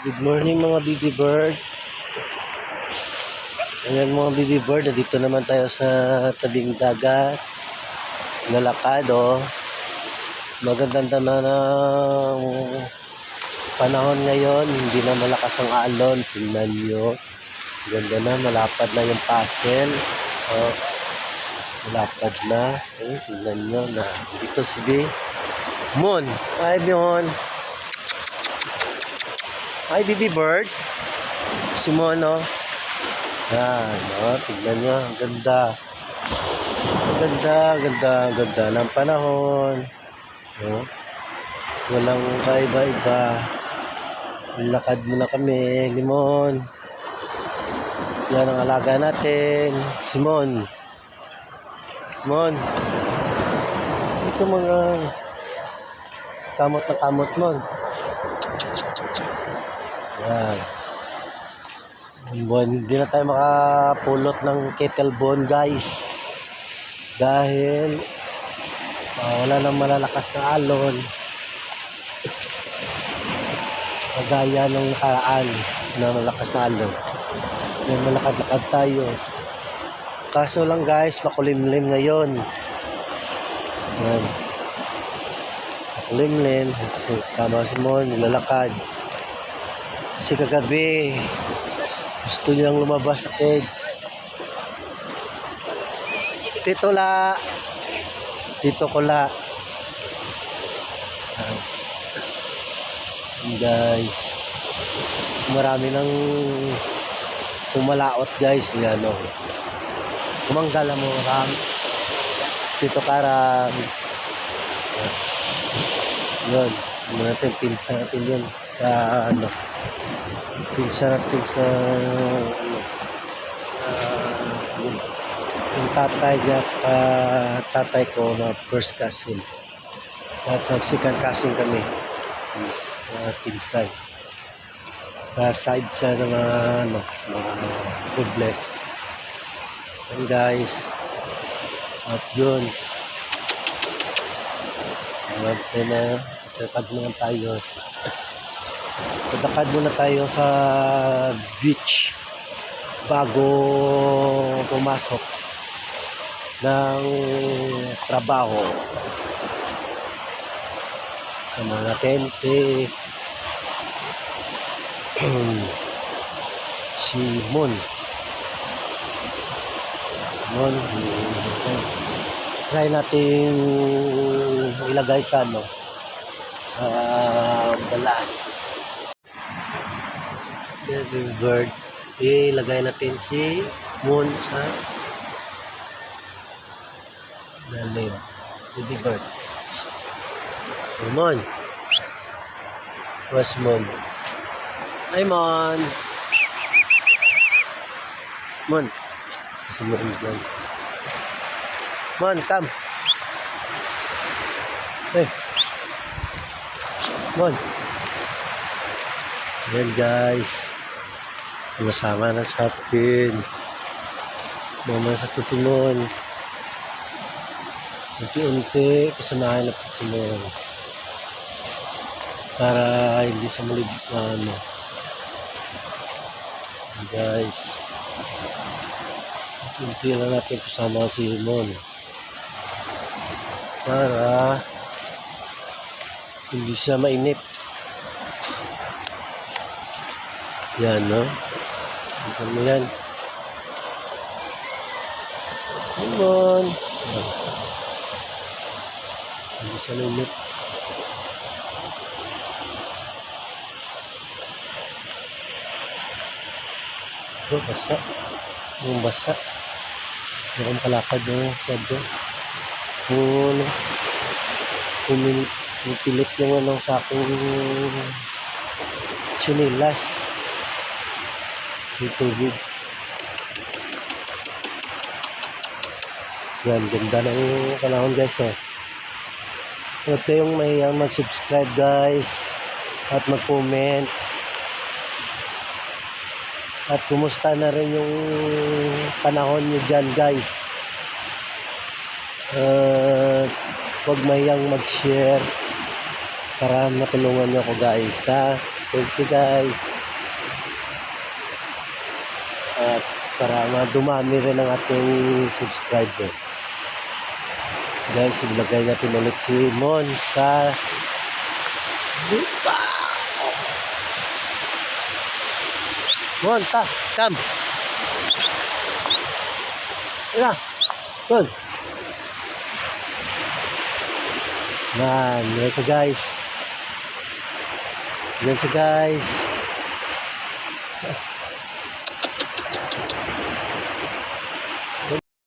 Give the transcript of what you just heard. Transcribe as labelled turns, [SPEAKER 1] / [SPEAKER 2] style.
[SPEAKER 1] Good morning mga baby bird. Ayan mga baby bird, dito naman tayo sa tabing dagat. Nalakad oh. Magandang tanda ng panahon ngayon. Hindi na malakas ang alon. Tingnan nyo. Ganda na, malapad na yung puzzle. Oh. Malapad na. Eh, tingnan nyo na. Dito si B. Moon. Hi, Moon. Hi, baby bird. Si Mono. Yan, oh, tignan nyo. Ang ganda. Ang ganda, ganda, ang ganda ng panahon. Oh. Walang kaiba-iba. Lakad muna kami, Limon. Yan ang alaga natin. Simon. Simon. Ito mga kamot na kamot mo. Yan. Hindi na tayo makapulot ng kettle bone guys. Dahil ah, wala nang malalakas na alon. Kagaya ng nakaraan na malakas na alon. May malakad-lakad tayo. Kaso lang guys, makulimlim ngayon. Yan. Makulimlim. Sama si Mon, nilalakad. Kasi kagabi, gusto niyang lumabas sa cage. Tito La. Tito ko La. Guys. Marami nang pumalaot guys. Yan o. Kumanggala mo ram. Tito Karam. Yun. Yun natin. Pinsa natin yun. Sa ano natin sa ano yun. yung tatay niya at tatay ko na first cousin. At nag second cousin kami. Mga pinsan. Sa side sa mga ano mga good bless and guys at yun. At na tatag naman tayo Padakad muna tayo sa beach bago pumasok ng trabaho. Sama natin si si Mon. Si Mon. Try natin ilagay sa ano sa balas bird. Ilagay natin si Moon sa dalim. Baby bird. Moon. Where's Moon? Hi, Moon. Moon. Si Moon lang. Moon, come. Hey. Moon. Yan guys. Sumasama na sa atin. Mama sa Simon. Unti-unti, kasamahan na si Simon. Para hindi sa muli ano. Guys. Unti na natin kasama si Simon. Para hindi siya mainip. Yan, no? Ito mo yan. Come on. Hindi siya lumit. Ito, basa. Yung basa. Meron palakad yung sadyo. Kung, pilit yung ano sa aking chinilas yung tubig. Yan, ganda ng panahon guys eh. Huwag kayong mahiyang mag-subscribe guys at mag-comment. At kumusta na rin yung panahon nyo dyan guys. At huwag mahiyang mag-share para matulungan nyo ako guys ha. Thank you guys. At para madumami rin ang ating subscriber. Guys, ilagay natin ulit si Mon sa lupa. Mon, ta, come. Ina, Ton. Man, yan siya guys. Yan siya guys.